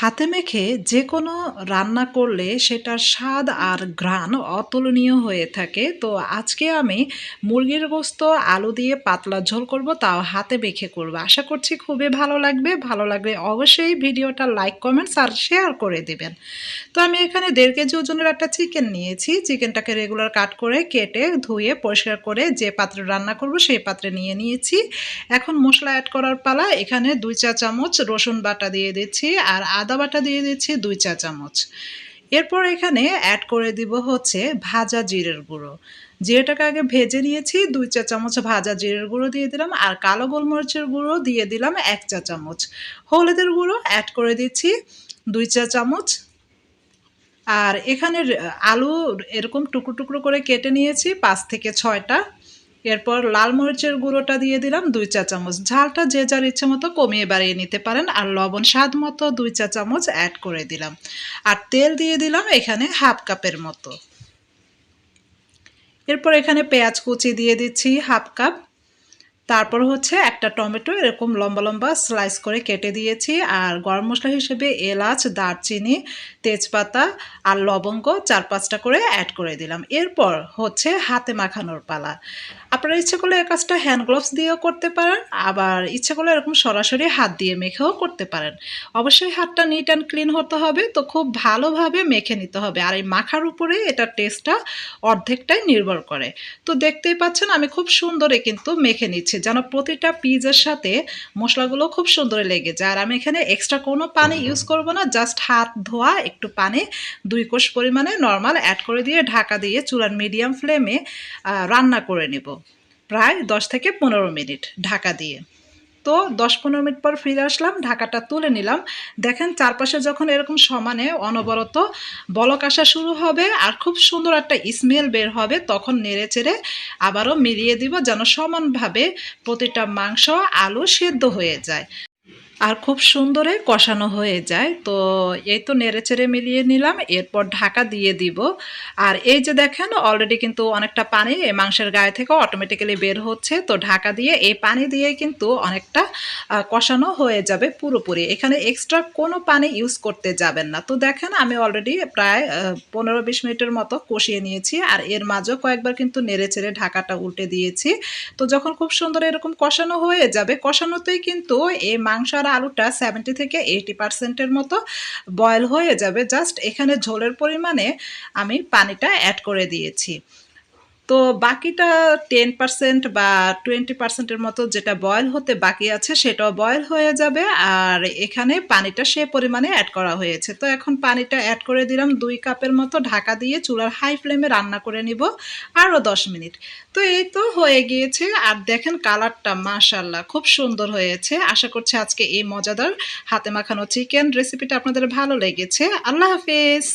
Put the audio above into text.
হাতে মেখে যে কোনো রান্না করলে সেটার স্বাদ আর ঘ্রাণ অতুলনীয় হয়ে থাকে। তো আজকে আমি মুরগির গোস্ত, আলু দিয়ে পাতলা ঝোল করব, তাও হাতে মেখে করব। আশা করছি খুবই ভালো লাগবে। ভালো লাগলে অবশ্যই ভিডিওটা লাইক কমেন্টস আর শেয়ার করে দেবেন। তো আমি এখানে দেড় কেজি ওজনের একটা চিকেন নিয়েছি। চিকেনটাকে রেগুলার কাট করে কেটে, ধুয়ে, পরিষ্কার করে যে পাত্রে রান্না করব সেই পাত্রে নিয়ে নিয়েছি। এখন মশলা অ্যাড করার পালা এখানে দুই চা চামচ রসুন বাটা দিয়ে দিচ্ছি। আর আদা বাটা দিয়ে দিচ্ছি দুই চা চামচ। এরপর এখানে অ্যাড করে দিব হচ্ছে ভাজা জিরের গুঁড়ো। জিরেটাকে আগে ভেজে নিয়েছি, দুই চা চামচ ভাজা জিরের গুঁড়ো দিয়ে দিলাম আর কালো গোলমরিচের গুঁড়ো দিয়ে দিলাম এক চা চামচ। হলুদের গুঁড়ো অ্যাড করে দিচ্ছি দুই চা চামচ। আর এখানে আলু এরকম টুকরো টুকরো করে কেটে নিয়েছি পাঁচ থেকে ছয়টা। এরপর লাল মরিচের গুঁড়োটা দিয়ে দিলাম দুই চা চামচ। ঝালটা যে যার ইচ্ছে মতো কমিয়ে বাড়িয়ে নিতে পারেন আর লবণ স্বাদ মতো দুই চা চামচ অ্যাড করে দিলাম। আর তেল দিয়ে দিলাম এখানে হাফ কাপের মতো। এরপর এখানে পেঁয়াজ কুচি দিয়ে দিচ্ছি হাফ কাপ। তারপর হচ্ছে একটা টমেটো এরকম লম্বা লম্বা স্লাইস করে কেটে দিয়েছি। আর গরম মশলা হিসেবে এলাচ, দারচিনি, তেজপাতা আর লবঙ্গ চার পাঁচটা করে অ্যাড করে দিলাম। এরপর হচ্ছে হাতে মাখানোর পালা। আপনারা ইচ্ছে করলে এই কাজটা হ্যান্ড গ্লোভস দিয়েও করতে পারেন, আবার ইচ্ছে করলে এরকম সরাসরি হাত দিয়ে মেখেও করতে পারেন। অবশ্যই হাতটা নিট অ্যান্ড ক্লিন হতে হবে, তো খুব ভালোভাবে মেখে নিতে হবে। আর এই মাখার উপরে এটার টেস্টটা অর্ধেকটাই নির্ভর করে। তো দেখতেই পাচ্ছেন আমি খুব সুন্দরে কিন্তু মেখে নিচ্ছি। যেন প্রতিটা পিজের সাথে মশলাগুলো খুব সুন্দর লেগে যায়। আর আমি এখানে এক্সট্রা কোনো পানি ইউজ করব না। জাস্ট হাত ধোয়া একটু পানি দুই কোষ পরিমাণে নর্মাল অ্যাড করে দিয়ে ঢাকা দিয়ে চুলার মিডিয়াম ফ্লেমে রান্না করে নেব। প্রায় দশ থেকে পনেরো মিনিট ঢাকা দিয়ে। তো দশ পনেরো মিনিট পর ফিরে আসলাম, ঢাকাটা তুলে নিলাম। দেখেন চারপাশে যখন এরকম সমানে অনবরত বলক আসা শুরু হবে আর খুব সুন্দর একটা স্মেল বের হবে, তখন নেড়ে চেড়ে আবারও মিলিয়ে দিব যেন সমানভাবে প্রতিটা মাংস আলু সেদ্ধ হয়ে যায়। আর খুব সুন্দরে কষানো হয়ে যায়। তো এই তো নেড়ে চেড়ে মিলিয়ে নিলাম, এরপর ঢাকা দিয়ে দিব। আর এই যে দেখেন অলরেডি কিন্তু অনেকটা পানি এই মাংসের গায়ে থেকে অটোমেটিক্যালি বের হচ্ছে। তো ঢাকা দিয়ে এই পানি দিয়ে কিন্তু অনেকটা কষানো হয়ে যাবে পুরোপুরি। এখানে এক্সট্রা কোনো পানি ইউজ করতে যাবেন না। তো দেখেন, আমি অলরেডি প্রায় পনেরো বিশ মিনিটের মতো কষিয়ে নিয়েছি। আর এর মাঝেও কয়েকবার কিন্তু নেড়ে চেড়ে ঢাকাটা উল্টে দিয়েছি। তো যখন খুব সুন্দর এরকম কষানো হয়ে যাবে, কষানোতেই কিন্তু এই মাংস আর আলুটা সেভেন্টি থেকে এইটি পার্সেন্টের মতো বয়েল হয়ে যাবে। জাস্ট এখানে ঝোলের পরিমাণে আমি পানিটা অ্যাড করে দিয়েছি। তো বাকিটা টেন পার্সেন্ট বা টোয়েন্টি পার্সেন্টের মতো যেটা বয়েল হতে বাকি আছে সেটাও বয়েল হয়ে যাবে। আর এখানে পানিটা সে পরিমাণে অ্যাড করা হয়েছে। তো এখন পানিটা অ্যাড করে দিলাম দুই কাপের মতো ঢাকা দিয়ে চুলার হাই ফ্লেমে রান্না করে নিব আরও দশ মিনিট। তো এই তো হয়ে গিয়েছে। আর দেখেন কালারটা মাশাল্লাহ খুব সুন্দর হয়েছে। আশা করছি আজকে এই মজাদার হাতে মাখানো চিকেন রেসিপিটা আপনাদের ভালো লেগেছে। আল্লাহ হাফেজ।